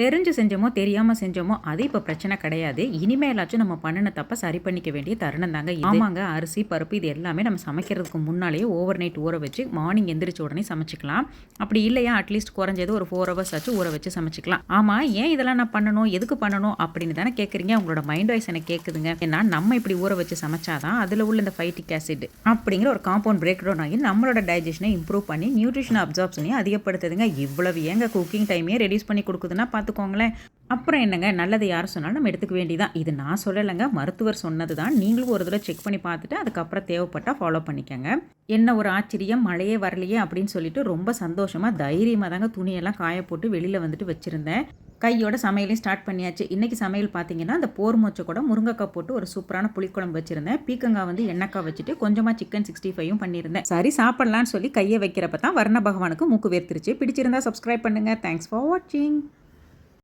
தெரிஞ்சு செஞ்சோமோ தெரியாமல் செஞ்சோமோ அது இப்போ பிரச்சனை கிடையாது. இனிமேலாச்சும் நம்ம பண்ணின தப்பை சரி பண்ணிக்க வேண்டிய தருணம் தாங்க. ஆமாங்க. அரிசி பருப்பு இது எல்லாமே நம்ம சமைக்கிறதுக்கு முன்னாலேயே ஓவர் நைட் ஊற வச்சு மார்னிங் எந்திரிச்ச உடனே சமைச்சிக்கலாம். அப்படி இல்லையா? அட்லீஸ்ட் குறைஞ்சது ஒரு ஃபோர் ஹவர்ஸ் ஆச்சு ஊற வச்சு சமைச்சிக்கலாம். ஆமாம் ஏன் இதெல்லாம் நான் பண்ணணும்? எதுக்கு பண்ணணும்? அப்படின்னு தானே கேட்குறீங்க உங்களோட மைண்ட் வாய்ஸ் எனக்கு கேட்குதுங்க ஏன்னா நம்ம இப்படி ஊற வச்சு சமைச்சாதான் அதில் உள்ள இந்த ஃபைட்டிக் ஆசிட் அப்படிங்கிற ஒரு காம்பவுண்ட் பிரேக் டவுன் ஆகி நம்மளோட டைஜஷனை இம்ப்ரூவ் பண்ணி நியூட்ரிஷன் அப்சார்ப்ஷனையும் அதிகப்படுத்துதுங்க. இவ்வளவு ஏங்க குக்கிங் டைமையே ரெடியூஸ் பண்ணி கொடுக்குதுன்னா பார்த்துக்கோங்களேன். அப்புறம் என்னங்க நல்லது யார் சொன்னாலும் நம்ம எடுத்துக்க வேண்டியதான் இது நான் சொல்லலைங்க மருத்துவர் சொன்னது தான் நீங்களும் ஒரு தடவை செக் பண்ணி பார்த்துட்டு அதுக்கப்புறம் தேவைப்பட்டால் ஃபாலோ பண்ணிக்கோங்க. என்ன ஒரு ஆச்சரியம் மழையே வரலையே அப்படின்னு சொல்லிட்டு ரொம்ப சந்தோஷமாக தைரியமாக தாங்க துணியெல்லாம் காய போட்டு வெளியில் வந்துட்டு வச்சுருந்தேன். கையோட சமையலையும் ஸ்டார்ட் பண்ணியாச்சு. இன்றைக்கி சமையல் பார்த்தீங்கன்னா அந்த போர் மூச்சை கூட முருங்கைக்காய் போட்டு ஒரு சூப்பரான புளிக்குழம்பு வச்சுருந்தேன். பீக்கங்காய் வந்து எண்ணெய்க்காய் வச்சுட்டு கொஞ்சமாக சிக்கன் சிக்ஸ்டி ஃபைவும் பண்ணியிருந்தேன். சரி சாப்பிட்லான்னு சொல்லி கையை வைக்கிறப்ப தான் வர்ண பகவானுக்கு மூக்கு வேர்த்திருச்சு. பிடிச்சிருந்தா சப்ஸ்கிரைப் பண்ணுங்கள் தேங்க்ஸ் ஃபார் வாட்சிங்